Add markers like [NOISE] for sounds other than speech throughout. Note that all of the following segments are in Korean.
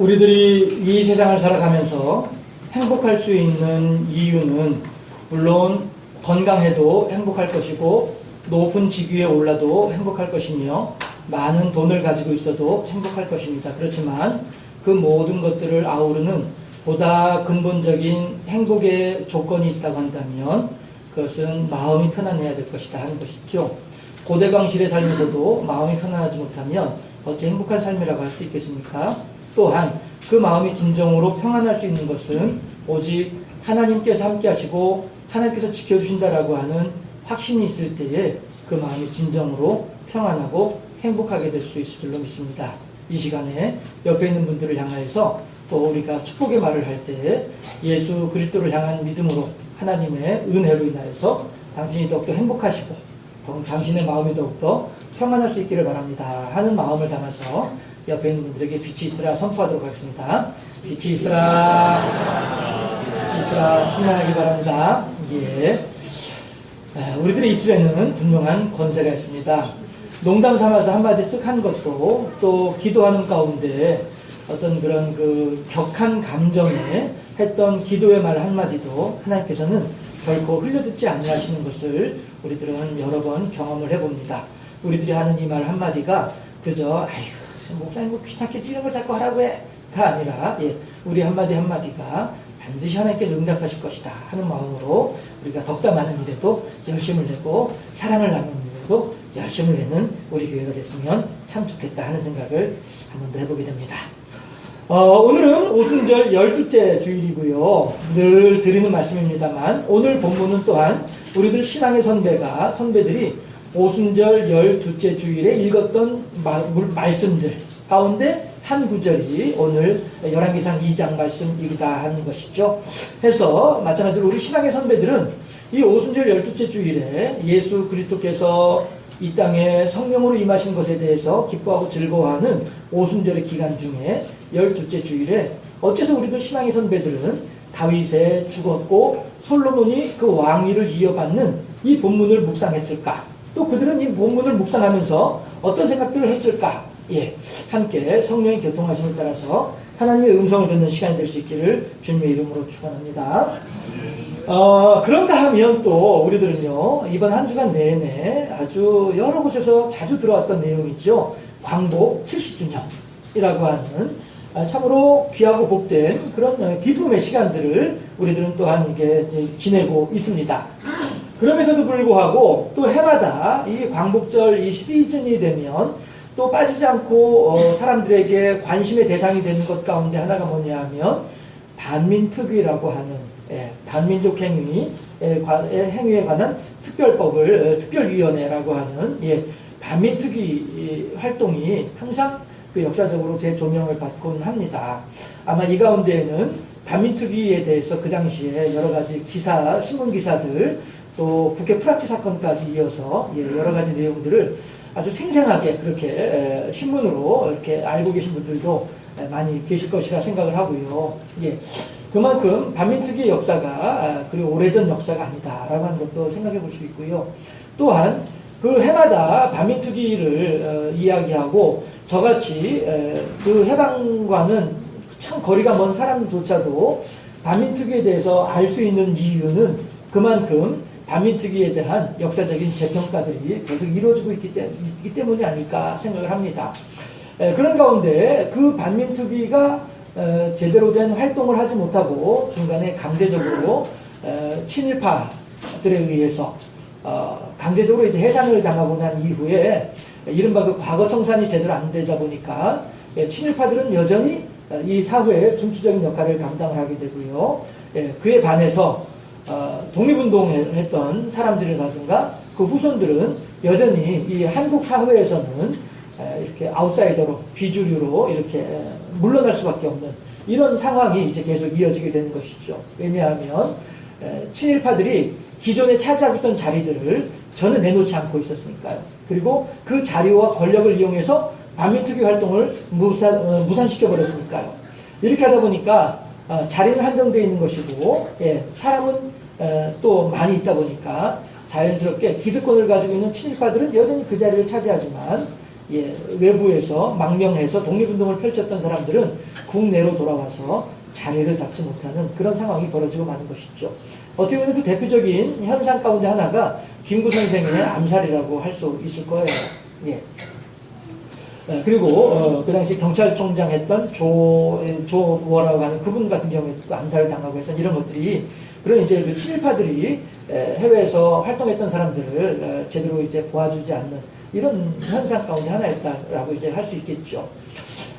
우리들이 이 세상을 살아가면서 행복할 수 있는 이유는 물론 건강해도 행복할 것이고 높은 직위에 올라도 행복할 것이며 많은 돈을 가지고 있어도 행복할 것입니다. 그렇지만 그 모든 것들을 아우르는 보다 근본적인 행복의 조건이 있다고 한다면 그것은 마음이 편안해야 될 것이다 하는 것이죠. 고대광실에 살면서도 마음이 편안하지 못하면 어찌 행복한 삶이라고 할 수 있겠습니까? 또한 그 마음이 진정으로 평안할 수 있는 것은 오직 하나님께서 함께 하시고 하나님께서 지켜주신다라고 하는 확신이 있을 때에 그 마음이 진정으로 평안하고 행복하게 될 수 있을 줄로 믿습니다. 이 시간에 옆에 있는 분들을 향하여서 또 우리가 축복의 말을 할때 예수 그리스도를 향한 믿음으로 하나님의 은혜로 인하여서 당신이 더욱더 행복하시고 더- 당신의 마음이 더욱더 평안할 수 있기를 바랍니다. 하는 마음을 담아서 옆에 있는 분들에게 빛이 있으라 선포하도록 하겠습니다. 빛이 있으라, 빛이 있으라 충만하기 바랍니다. 예. 아, 우리들의 입술에는 분명한 권세가 있습니다. 농담 삼아서 한마디 쓱 한 것도 또 기도하는 가운데 어떤 그런 그 격한 감정에 했던 기도의 말 한마디도 하나님께서는 결코 흘려듣지 아니하시는 것을 우리들은 여러 번 경험을 해봅니다. 우리들이 하는 이 말 한마디가 그저 아이고 목사님 뭐 귀찮게 찌는 거 자꾸 하라고 해가 아니라 예, 우리 한마디 한마디가 반드시 하나님께서 응답하실 것이다 하는 마음으로 우리가 덕담하는 일에도 열심을 내고 사랑을 나누는 일에도 열심을 내는 우리 교회가 됐으면 참 좋겠다 하는 생각을 한번 더 해보게 됩니다. 어, 오늘은 오순절 열두째 주일이고요. 늘 드리는 말씀입니다만 오늘 본문은 또한 우리들 신앙의 선배가 선배들이 오순절 열두째 주일에 읽었던 마- 물- 말씀들 가운데 한 구절이 오늘 열왕기상 2장 말씀이기다 하는 것이죠. 해서 마찬가지로 우리 신앙의 선배들은 이 오순절 열두째 주일에 예수 그리스도께서 이 땅에 성령으로 임하신 것에 대해서 기뻐하고 즐거워하는 오순절의 기간 중에 열두째 주일에 어째서 우리들 신앙의 선배들은 다윗에 죽었고 솔로몬이 그 왕위를 이어받는 이 본문을 묵상했을까? 또 그들은 이 본문을 묵상하면서 어떤 생각들을 했을까? 예, 함께 성령의 교통하심을 따라서 하나님의 음성을 듣는 시간이 될 수 있기를 주님의 이름으로 축원합니다. 어, 그런가 하면 또 우리들은요, 이번 한 주간 내내 아주 여러 곳에서 자주 들어왔던 내용이죠. 광복 70주년이라고 하는 아, 참으로 귀하고 복된 그런 어, 기쁨의 시간들을 우리들은 또한 이게 지내고 있습니다. 그럼에서도 불구하고 또 해마다 이 광복절 이 시즌이 되면 또 빠지지 않고 어, 사람들에게 관심의 대상이 되는 것 가운데 하나가 뭐냐 하면 반민특위라고 하는 예, 반민족 행위 에 관- 에 행위에 관한 특별법을 어, 특별위원회라고 하는 예, 반민특위 이 활동이 항상 그 역사적으로 재조명을 받곤 합니다. 아마 이 가운데에는 반민특위에 대해서 그 당시에 여러 가지 기사, 신문 기사들 또 국회 프락치 사건까지 이어서 예, 여러 가지 내용들을 아주 생생하게 그렇게 에, 신문으로 이렇게 알고 계신 분들도 에, 많이 계실 것이라 생각을 하고요. 예. 그만큼 반민특위의 역사가 아, 그리고 오래전 역사가 아니다라고 하는 것도 생각해 볼 수 있고요. 또한 그 해마다 반민특위를 어, 이야기하고 저같이 에, 그 해방과는 참 거리가 먼 사람조차도 반민특위에 대해서 알 수 있는 이유는 그만큼 반민특위에 대한 역사적인 재평가들이 계속 이루어지고 있기, 때, 있기 때문이 아닐까 생각을 합니다. 에, 그런 가운데 그 반민특위가 에, 제대로 된 활동을 하지 못하고 중간에 강제적으로 에, 친일파들에 의해서 어, 강제적으로 이제 해산을 당하고 난 이후에 이른바 그 과거 청산이 제대로 안 되다 보니까 예, 친일파들은 여전히 어, 이 사회의 중추적인 역할을 감당을 하게 되고요. 예, 그에 반해서 어, 독립운동을 했던 사람들이라든가 그 후손들은 여전히 이 한국 사회에서는 에, 이렇게 아웃사이더로 비주류로 이렇게 에, 물러날 수밖에 없는 이런 상황이 이제 계속 이어지게 되는 것이죠. 왜냐하면 에, 친일파들이 기존에 차지하고 있던 자리들을 전혀 내놓지 않고 있었으니까요. 그리고 그 자리와 권력을 이용해서 반민특위 활동을 무산, 어, 무산시켜 버렸으니까요. 이렇게 하다 보니까 어, 자리는 한정되어 있는 것이고 예, 사람은 에, 또 많이 있다 보니까 자연스럽게 기득권을 가지고 있는 친일파들은 여전히 그 자리를 차지하지만 예, 외부에서 망명해서 독립운동을 펼쳤던 사람들은 국내로 돌아와서 자리를 잡지 못하는 그런 상황이 벌어지고 마는 것이죠. 어떻게 보면 그 대표적인 현상 가운데 하나가 김구 선생의 암살이라고 할 수 있을 거예요. 예. 예, 그리고 어, 그 당시 경찰청장 했던 조 조워라고 하는 그분 같은 경우에 또 암살을 당하고 했던 이런 것들이 그런 이제 그 친일파들이 에, 해외에서 활동했던 사람들을 어, 제대로 이제 보아주지 않는 이런 현상 가운데 하나였다라고 이제 할 수 있겠죠.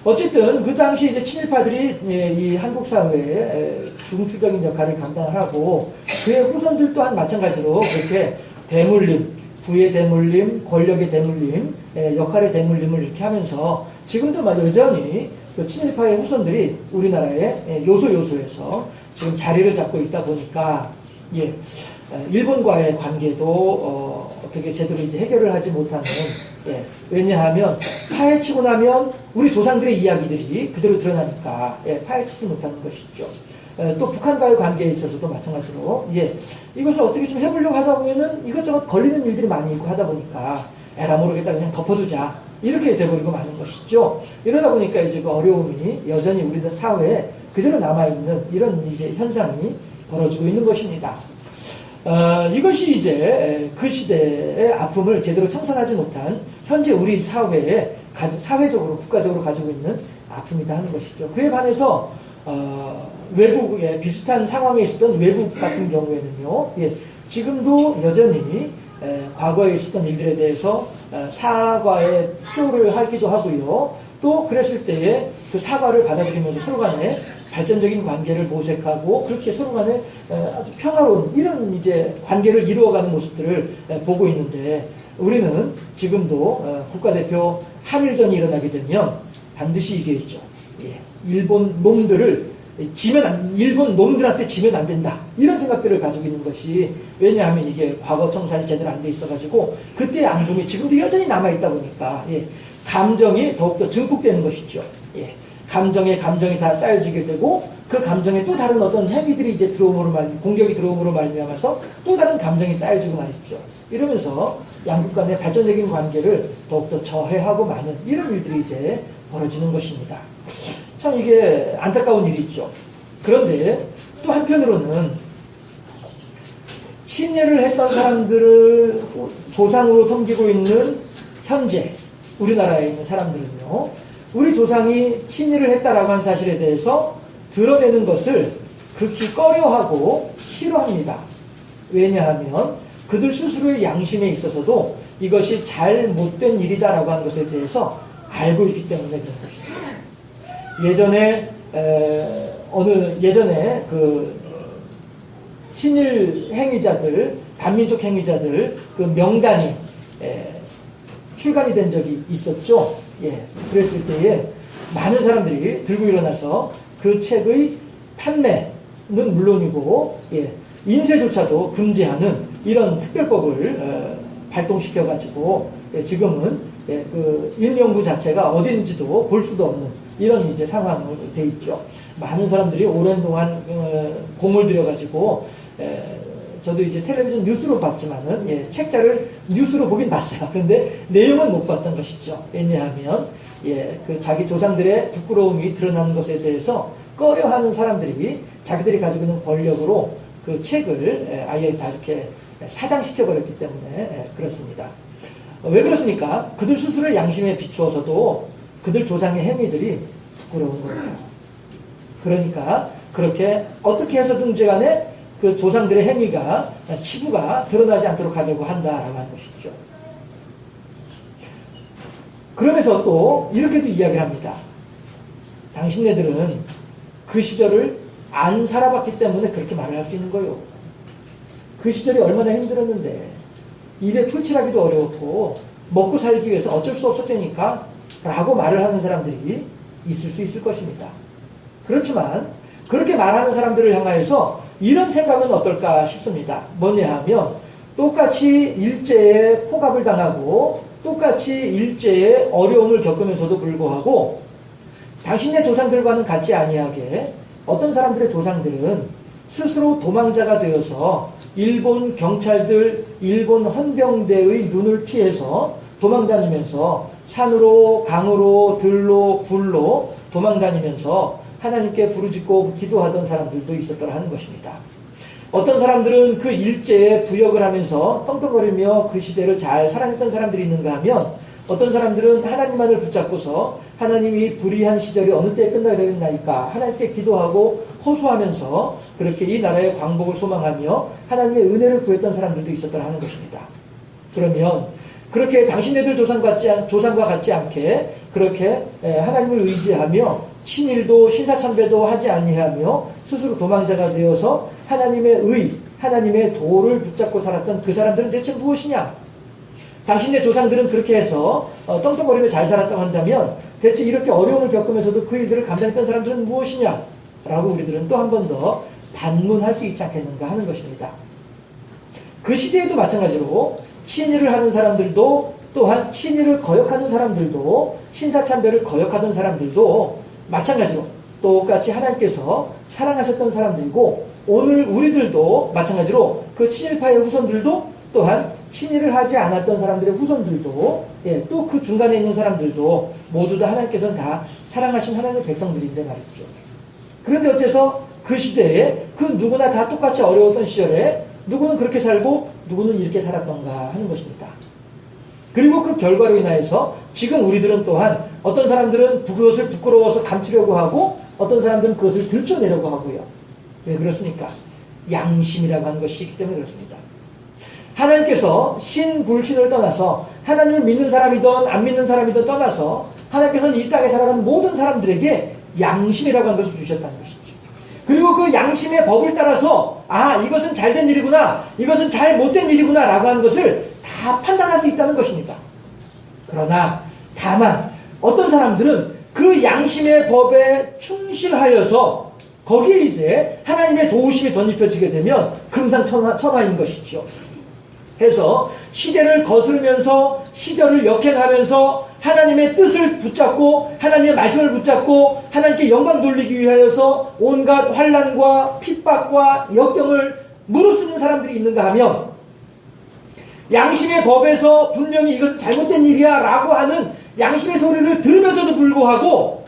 어쨌든 그 당시 이제 친일파들이 예, 이 한국 사회에 에, 중추적인 역할을 감당하고 그의 후손들 또한 마찬가지로 그렇게 대물림, 부의 대물림, 권력의 대물림, 에, 역할의 대물림을 이렇게 하면서 지금도 막 여전히 그 친일파의 후손들이 우리나라의 에, 요소 요소에서 지금 자리를 잡고 있다 보니까 예, 에, 일본과의 관계도 어, 어떻게 제대로 이제 해결을 하지 못하는 예, 왜냐하면 파헤치고 나면 우리 조상들의 이야기들이 그대로 드러나니까 예, 파헤치지 못하는 것이죠. 에, 또 북한과의 관계에 있어서도 마찬가지로 예, 이것을 어떻게 좀 해보려고 하다 보면은 이것저것 걸리는 일들이 많이 있고 하다 보니까 에라 모르겠다 그냥 덮어두자 이렇게 돼버리고 마는 것이죠. 이러다 보니까 이제 그 어려움이 여전히 우리들 사회에 그대로 남아있는 이런 이제 현상이 벌어지고 있는 것입니다. 어, 이것이 이제 그 시대의 아픔을 제대로 청산하지 못한 현재 우리 사회에 사회적으로 국가적으로 가지고 있는 아픔이다 하는 것이죠. 그에 반해서 어, 외국에 비슷한 상황에 있었던 외국 같은 경우에는요, 예, 지금도 여전히 에, 과거에 있었던 일들에 대해서 어, 사과의 표를 하기도 하고요. 또 그랬을 때에 그 사과를 받아들이면서 서로 간에 발전적인 관계를 모색하고 그렇게 서로 간에 아주 평화로운 이런 이제 관계를 이루어가는 모습들을 보고 있는데 우리는 지금도 어, 국가대표 한일전이 일어나게 되면 반드시 이게 있죠. 예, 일본 놈들을 지면 안, 일본 놈들한테 지면 안 된다. 이런 생각들을 가지고 있는 것이 왜냐하면 이게 과거 청산이 제대로 안 돼 있어가지고 그때의 앙금이 지금도 여전히 남아있다 보니까 예, 감정이 더욱더 증폭되는 것이죠. 예. 감정에 감정이 다 쌓여지게 되고 그 감정에 또 다른 어떤 행위들이 이제 들어옴으로 말 공격이 들어옴으로 말미암아서 또 다른 감정이 쌓여지고 말이죠. 이러면서 양국 간의 발전적인 관계를 더욱더 저해하고 많은 이런 일들이 이제 벌어지는 것입니다. 참 이게 안타까운 일이죠. 그런데 또 한편으로는 신예를 했던 사람들을 조상으로 섬기고 있는 현재 우리나라에 있는 사람들은요. 우리 조상이 친일을 했다라고 한 사실에 대해서 드러내는 것을 극히 꺼려하고 싫어합니다. 왜냐하면 그들 스스로의 양심에 있어서도 이것이 잘못된 일이다라고 하는 것에 대해서 알고 있기 때문에 그런 것이죠. 예전에 에, 어느 예전에 그 친일 행위자들 반민족 행위자들 그 명단이 에, 출간이 된 적이 있었죠. 예, 그랬을 때에 많은 사람들이 들고 일어나서 그 책의 판매는 물론이고 예, 인쇄조차도 금지하는 이런 특별법을 어, 발동시켜 가지고 예, 지금은 예, 그 인명부 자체가 어디인지도 볼 수도 없는 이런 이제 상황으로 돼 있죠. 많은 사람들이 오랜 동안 어, 공을 들여 가지고 예, 저도 이제 텔레비전 뉴스로 봤지만은 예, 책자를 뉴스로 보긴 봤어요. [LAUGHS] 그런데 내용은 못 봤던 것이죠. 왜냐하면 예, 그 자기 조상들의 부끄러움이 드러나는 것에 대해서 꺼려하는 사람들이 자기들이 가지고 있는 권력으로 그 책을 예, 아예 다 이렇게 사장시켜 버렸기 때문에 예, 그렇습니다. 왜 그렇습니까? 그들 스스로의 양심에 비추어서도 그들 조상의 행위들이 부끄러운 거예요. 그러니까 그렇게 어떻게 해서든지 간에 그 조상들의 행위가 치부가 드러나지 않도록 하려고 한다라고 하는 것이죠. 그러면서 또 이렇게도 이야기를 합니다. 당신네들은 그 시절을 안 살아봤기 때문에 그렇게 말을 할 수 있는 거요. 그 시절이 얼마나 힘들었는데 입에 풀칠하기도 어려웠고 먹고 살기 위해서 어쩔 수 없었다니까 라고 말을 하는 사람들이 있을 수 있을 것입니다. 그렇지만 그렇게 말하는 사람들을 향하여서 이런 생각은 어떨까 싶습니다. 뭐냐 하면 똑같이 일제에 포갑을 당하고 똑같이 일제에 어려움을 겪으면서도 불구하고 당신의 조상들과는 같지 아니하게 어떤 사람들의 조상들은 스스로 도망자가 되어서 일본 경찰들, 일본 헌병대의 눈을 피해서 도망다니면서 산으로 강으로 들로 불로 도망다니면서 하나님께 부르짖고 기도하던 사람들도 있었더라 하는 것입니다. 어떤 사람들은 그 일제에 부역을 하면서 떵떵거리며 그 시대를 잘 살아냈던 사람들이 있는가 하면 어떤 사람들은 하나님만을 붙잡고서 하나님이 불의한 시절이 어느 때에 끝나려나니까 하나님께 기도하고 호소하면서 그렇게 이 나라의 광복을 소망하며 하나님의 은혜를 구했던 사람들도 있었더라 하는 것입니다. 그러면 그렇게 당신네들 조상 같지 않, 조상과 같지 않게 그렇게 에, 하나님을 의지하며 친일도 신사참배도 하지 아니하며 스스로 도망자가 되어서 하나님의 의, 하나님의 도를 붙잡고 살았던 그 사람들은 대체 무엇이냐? 당신네 조상들은 그렇게 해서 어, 떵떵거리며 잘 살았다고 한다면 대체 이렇게 어려움을 겪으면서도 그 일들을 감당했던 사람들은 무엇이냐? 라고 우리들은 또 한 번 더 반문할 수 있지 않겠는가 하는 것입니다. 그 시대에도 마찬가지로 친일을 하는 사람들도 또한 친일을 거역하는 사람들도 신사참배를 거역하던 사람들도 마찬가지로 똑같이 하나님께서 사랑하셨던 사람들이고 오늘 우리들도 마찬가지로 그 친일파의 후손들도 또한 친일을 하지 않았던 사람들의 후손들도 예, 또 그 중간에 있는 사람들도 모두 다 하나님께서는 다 사랑하신 하나님의 백성들인데 말이죠. 그런데 어째서 그 시대에 그 누구나 다 똑같이 어려웠던 시절에 누구는 그렇게 살고 누구는 이렇게 살았던가 하는 것입니다. 그리고 그 결과로 인하여서 지금 우리들은 또한 어떤 사람들은 그것을 부끄러워서 감추려고 하고 어떤 사람들은 그것을 들춰내려고 하고요. 왜 그렇습니까? 양심이라고 하는 것이 있기 때문에 그렇습니다. 하나님께서 신, 불신을 떠나서 하나님을 믿는 사람이든 안 믿는 사람이든 떠나서 하나님께서는 이 땅에 살아가는 모든 사람들에게 양심이라고 하는 것을 주셨다는 것이죠. 그리고 그 양심의 법을 따라서 아 이것은 잘된 일이구나 이것은 잘 못된 일이구나 라고 하는 것을 다 판단할 수 있다는 것입니다. 그러나 다만 어떤 사람들은 그 양심의 법에 충실하여서 거기에 이제 하나님의 도우심이 덧입혀지게 되면 금상첨화인 것이죠. 해서 시대를 거스르면서 시절을 역행하면서 하나님의 뜻을 붙잡고 하나님의 말씀을 붙잡고 하나님께 영광 돌리기 위하여서 온갖 환란과 핍박과 역경을 무릅쓰는 사람들이 있는가 하면 양심의 법에서 분명히 이것은 잘못된 일이야 라고 하는 양심의 소리를 들으면서도 불구하고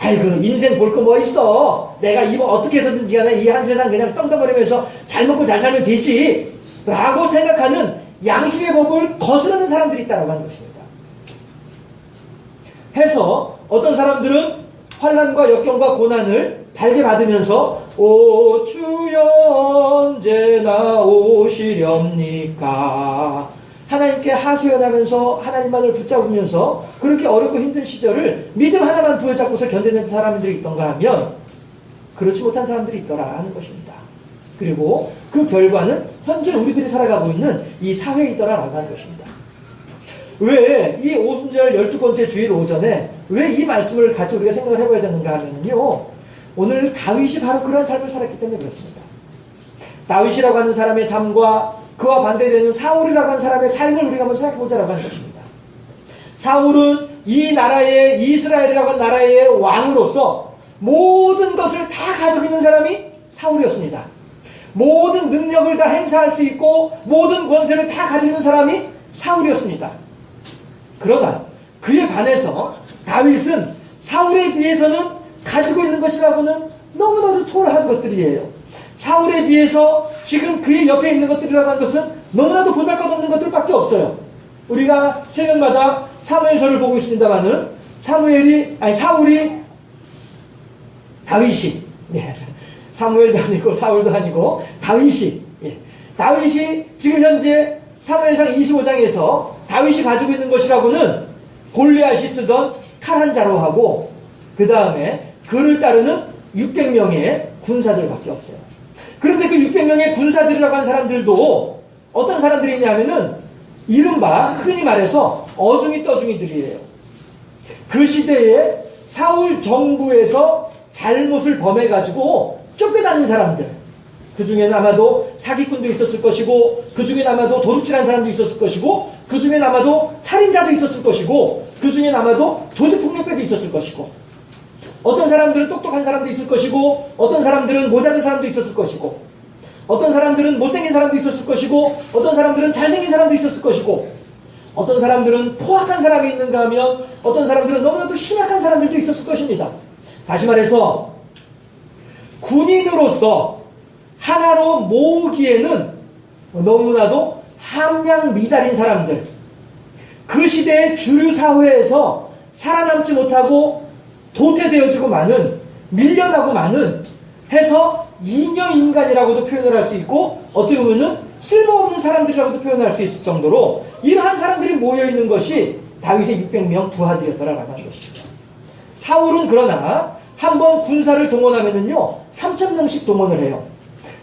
아이고 인생 볼 거 뭐 있어? 내가 이거 어떻게 해서든 간에 이한 세상 그냥 떵떵거리면서 잘 먹고 잘 살면 되지 라고 생각하는 양심의 법을 거스르는 사람들이 있다고 하는 것입니다. 해서 어떤 사람들은 환란과 역경과 고난을 달게 받으면서 오 주여 언제 나오시렵니까 하나님께 하소연하면서 하나님만을 붙잡으면서 그렇게 어렵고 힘든 시절을 믿음 하나만 부여잡고서 견뎌낸 사람들이 있던가 하면 그렇지 못한 사람들이 있더라 하는 것입니다. 그리고 그 결과는 현재 우리들이 살아가고 있는 이 사회에 있더라라고 하는 것입니다. 왜 이 오순절 12번째 주일 오전에 왜 이 말씀을 같이 우리가 생각을 해봐야 되는가 하면요. 오늘 다윗이 바로 그런 삶을 살았기 때문에 그렇습니다. 다윗이라고 하는 사람의 삶과 그와 반대되는 사울이라고 하는 사람의 삶을 우리가 한번 생각해 보자라고 하는 것입니다. 사울은 이 나라의 이스라엘이라고 하는 나라의 왕으로서 모든 것을 다 가지고 있는 사람이 사울이었습니다. 모든 능력을 다 행사할 수 있고 모든 권세를 다 가지고 있는 사람이 사울이었습니다. 그러나 그에 반해서 다윗은 사울에 비해서는 가지고 있는 것이라고는 너무나도 초월한 것들이에요. 사울에 비해서 지금 그의 옆에 있는 것들이라고 하는 것은 너무나도 보잘것없는 것들밖에 없어요. 우리가 새벽마다 사무엘서를 보고 있습니다만은 사무엘이 아니 사울이 다윗이 네. 사무엘도 아니고 사울도 아니고 다윗이 예. 다윗이 지금 현재 사무엘상 25장에서 다윗이 가지고 있는 것이라고는 골리앗이 쓰던 칼 한 자루하고 그 다음에 그를 따르는 600명의 군사들밖에 없어요. 그런데 그 600명의 군사들이라고 하는 사람들도 어떤 사람들이냐면은 이른바 흔히 말해서 어중이 떠중이들이에요. 그 시대에 사울 정부에서 잘못을 범해가지고 쫓겨다닌 사람들. 그 중에는 아마도 사기꾼도 있었을 것이고, 그 중에는 아마도 도둑질한 사람도 있었을 것이고, 그 중에는 아마도 살인자도 있었을 것이고, 그 중에는 아마도 조직폭력배도 있었을 것이고, 어떤 사람들은 똑똑한 사람도 있을 것이고, 어떤 사람들은 모자른 사람도 있었을 것이고, 어떤 사람들은 못생긴 사람도 있었을 것이고, 어떤 사람들은 잘생긴 사람도 있었을 것이고, 어떤 사람들은 포악한 사람이 있는가 하면 어떤 사람들은 너무나도 심약한 사람들도 있었을 것입니다. 다시 말해서 군인으로서 하나로 모으기에는 너무나도 함량 미달인 사람들 그 시대의 주류 사회에서 살아남지 못하고 도태되어지고 많은 밀려나고 많은 해서 인여 인간이라고도 표현을 할 수 있고 어떻게 보면은 쓸모없는 사람들이라고도 표현할 수 있을 정도로 이러한 사람들이 모여 있는 것이 다윗의 600명 부하들이었더라라고 하는 것입니다. 사울은 그러나 한 번 군사를 동원하면은요 3천 명씩 동원을 해요.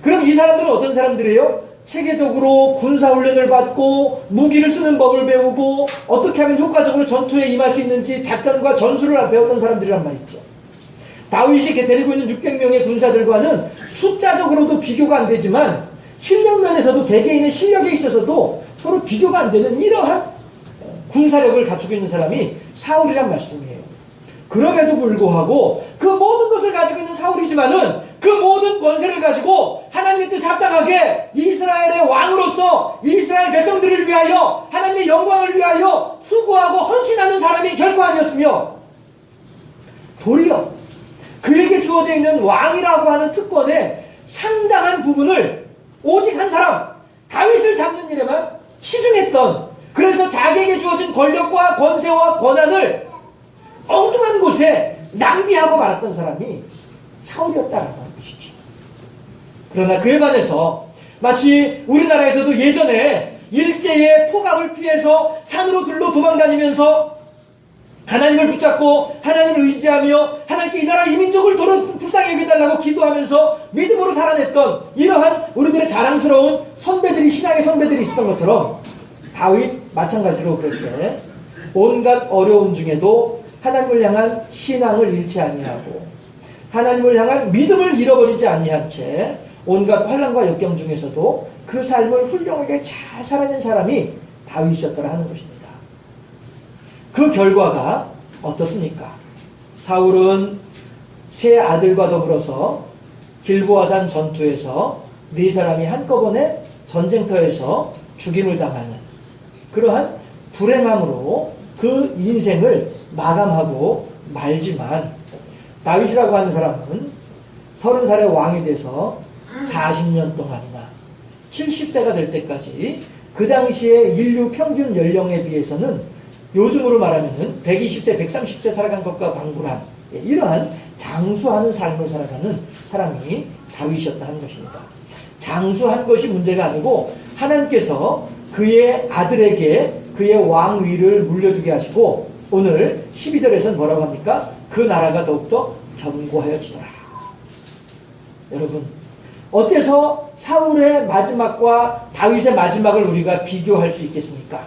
그럼 이 사람들은 어떤 사람들이에요? 체계적으로 군사 훈련을 받고 무기를 쓰는 법을 배우고 어떻게 하면 효과적으로 전투에 임할 수 있는지 작전과 전술을 배웠던 사람들이란 말이죠. 다윗이 데리고 있는 600명의 군사들과는 숫자적으로도 비교가 안 되지만 실력 면에서도 개개인의 실력에 있어서도 서로 비교가 안 되는 이러한 군사력을 갖추고 있는 사람이 사울이란 말씀이에요. 그럼에도 불구하고 그 모든 것을 가지고 있는 사울이지만은 그 모든 권세를 가지고 하나님의 뜻 합당하게 이스라엘의 왕으로서 이스라엘 백성들을 위하여 하나님의 영광을 위하여 수고하고 헌신하는 사람이 결코 아니었으며 도리어 그에게 주어져 있는 왕이라고 하는 특권의 상당한 부분을 오직 한 사람 다윗을 잡는 일에만 치중했던 그래서 자기에게 주어진 권력과 권세와 권한을 엉뚱한 곳에 낭비하고 말았던 사람이 사울이었다라고 하는 것이죠. 그러나 그에 반해서 마치 우리나라에서도 예전에 일제의 포갑을 피해서 산으로 들로 도망다니면서 하나님을 붙잡고 하나님을 의지하며 하나님께 이 나라 이민족을 도로 불쌍히 여겨달라고 기도하면서 믿음으로 살아냈던 이러한 우리들의 자랑스러운 선배들이 신앙의 선배들이 있었던 것처럼 다윗 마찬가지로 그렇게 온갖 어려움 중에도 하나님을 향한 신앙을 잃지 아니하고 하나님을 향한 믿음을 잃어버리지 아니한 채 온갖 환란과 역경 중에서도 그 삶을 훌륭하게 잘 살아낸 사람이 다윗이었더라 하는 것입니다. 그 결과가 어떻습니까? 사울은 세 아들과 더불어서 길보아산 전투에서 네 사람이 한꺼번에 전쟁터에서 죽임을 당하는 그러한 불행함으로 그 인생을 마감하고 말지만 다윗이라고 하는 사람은 서른 살의 왕이 돼서 40년 동안이나 70세가 될 때까지 그 당시에 인류 평균 연령에 비해서는 요즘으로 말하면은 120세, 130세 살아간 것과 방불한 예, 이러한 장수하는 삶을 살아가는 사람이 다윗이었다 하는 것입니다. 장수한 것이 문제가 아니고 하나님께서 그의 아들에게 그의 왕위를 물려주게 하시고 오늘 12절에서는 뭐라고 합니까? 그 나라가 더욱더 견고하여지더라. 여러분 어째서 사울의 마지막과 다윗의 마지막을 우리가 비교할 수 있겠습니까?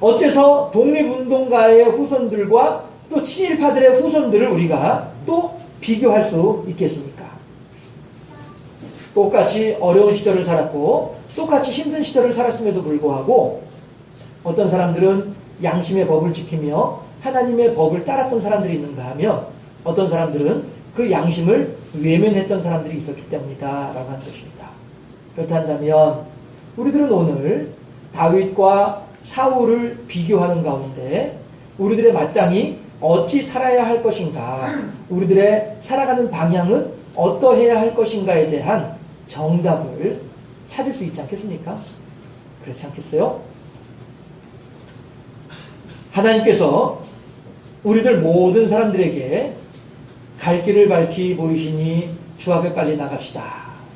어째서 독립운동가의 후손들과 또 친일파들의 후손들을 우리가 또 비교할 수 있겠습니까? 똑같이 어려운 시절을 살았고 똑같이 힘든 시절을 살았음에도 불구하고 어떤 사람들은 양심의 법을 지키며 하나님의 법을 따랐던 사람들이 있는가 하면 어떤 사람들은 그 양심을 외면했던 사람들이 있었기 때문이다 라고 하는 것입니다. 그렇다면 우리들은 오늘 다윗과 사울을 비교하는 가운데 우리들의 마땅히 어찌 살아야 할 것인가 우리들의 살아가는 방향은 어떠해야 할 것인가에 대한 정답을 찾을 수 있지 않겠습니까? 그렇지 않겠어요? 하나님께서 우리들 모든 사람들에게 갈 길을 밝히 보이시니 주 앞에 빨리 나갑시다.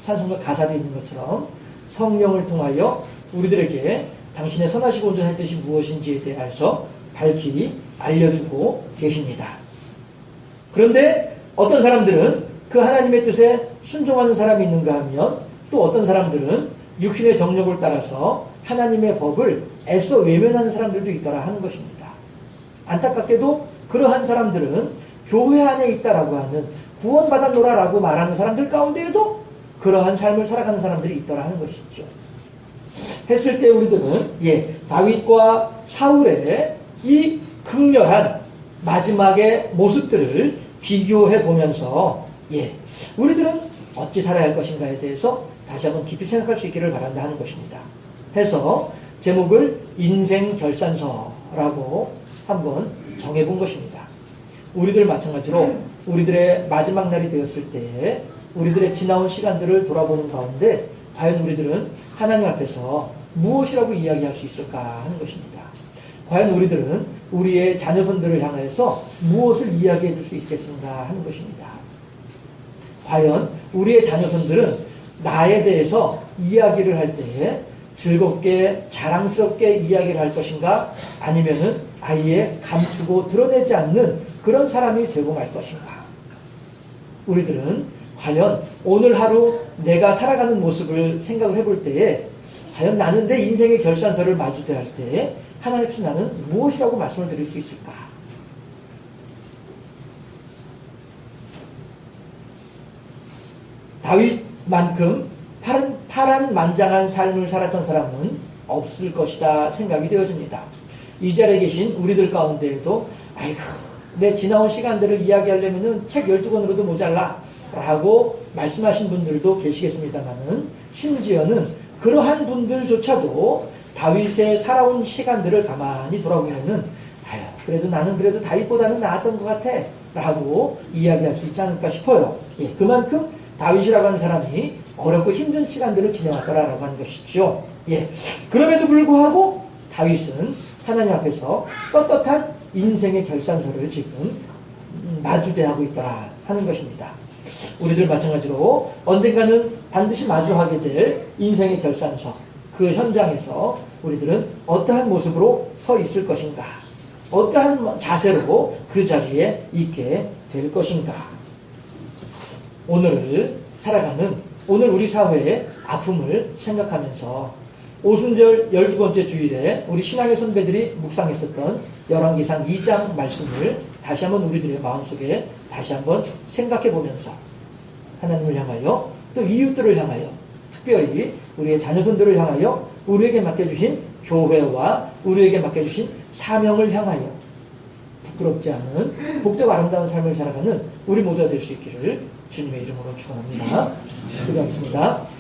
찬송가 가사도 있는 것처럼 성령을 통하여 우리들에게 당신의 선하시고 온전한 뜻이 무엇인지에 대해서 밝히 알려주고 계십니다. 그런데 어떤 사람들은 그 하나님의 뜻에 순종하는 사람이 있는가 하면 또 어떤 사람들은 육신의 정력을 따라서 하나님의 법을 애써 외면하는 사람들도 있더라 하는 것입니다. 안타깝게도 그러한 사람들은 교회 안에 있다라고 하는 구원받았노라라고 말하는 사람들 가운데에도 그러한 삶을 살아가는 사람들이 있더라 하는 것이죠. 했을 때 우리들은 예 다윗과 사울의 이 극렬한 마지막의 모습들을 비교해 보면서 예 우리들은 어찌 살아야 할 것인가에 대해서 다시 한번 깊이 생각할 수 있기를 바란다 하는 것입니다. 해서 제목을 인생 결산서라고 한번 정해본 것입니다. 우리들 마찬가지로 우리들의 마지막 날이 되었을 때 우리들의 지나온 시간들을 돌아보는 가운데 과연 우리들은 하나님 앞에서 무엇이라고 이야기할 수 있을까 하는 것입니다. 과연 우리들은 우리의 자녀손들을 향해서 무엇을 이야기해 줄 수 있겠는가 하는 것입니다. 과연 우리의 자녀손들은 나에 대해서 이야기를 할 때 즐겁게 자랑스럽게 이야기를 할 것인가 아니면은 아예 감추고 드러내지 않는 그런 사람이 되고 말 것인가 우리들은 과연 오늘 하루 내가 살아가는 모습을 생각을 해볼 때에 과연 나는 내 인생의 결산서를 마주대할 때 하나님 앞에서 나는 무엇이라고 말씀을 드릴 수 있을까? 다윗만큼 파란, 파란 만장한 삶을 살았던 사람은 없을 것이다 생각이 되어집니다. 이 자리에 계신 우리들 가운데에도 아이고 내 지나온 시간들을 이야기하려면 책 12권으로도 모자라 라고 말씀하신 분들도 계시겠습니다만은 심지어는 그러한 분들조차도 다윗의 살아온 시간들을 가만히 돌아보면은 아유 그래도 나는 그래도 다윗보다는 나았던 것 같아 라고 이야기할 수 있지 않을까 싶어요. 예, 그만큼 다윗이라고 하는 사람이 어렵고 힘든 시간들을 지내왔다라고 하는 것이죠. 예. 그럼에도 불구하고 다윗은 하나님 앞에서 떳떳한 인생의 결산서를 지금 음, 마주대하고 있다 하는 것입니다. 우리들 마찬가지로 언젠가는 반드시 마주하게 될 인생의 결산서 그 현장에서 우리들은 어떠한 모습으로 서 있을 것인가 어떠한 자세로 그 자리에 있게 될 것인가 오늘을 살아가는 오늘 우리 사회의 아픔을 생각하면서 오순절 12번째 주일에 우리 신앙의 선배들이 묵상했었던 열왕기상 2장 말씀을 다시 한번 우리들의 마음속에 다시 한번 생각해 보면서 하나님을 향하여 또 이웃들을 향하여 특별히 우리의 자녀손들을 향하여 우리에게 맡겨주신 교회와 우리에게 맡겨주신 사명을 향하여 부끄럽지 않은 복되고 아름다운 삶을 살아가는 우리 모두가 될 수 있기를 주님의 이름으로 축원합니다. 기도하겠습니다.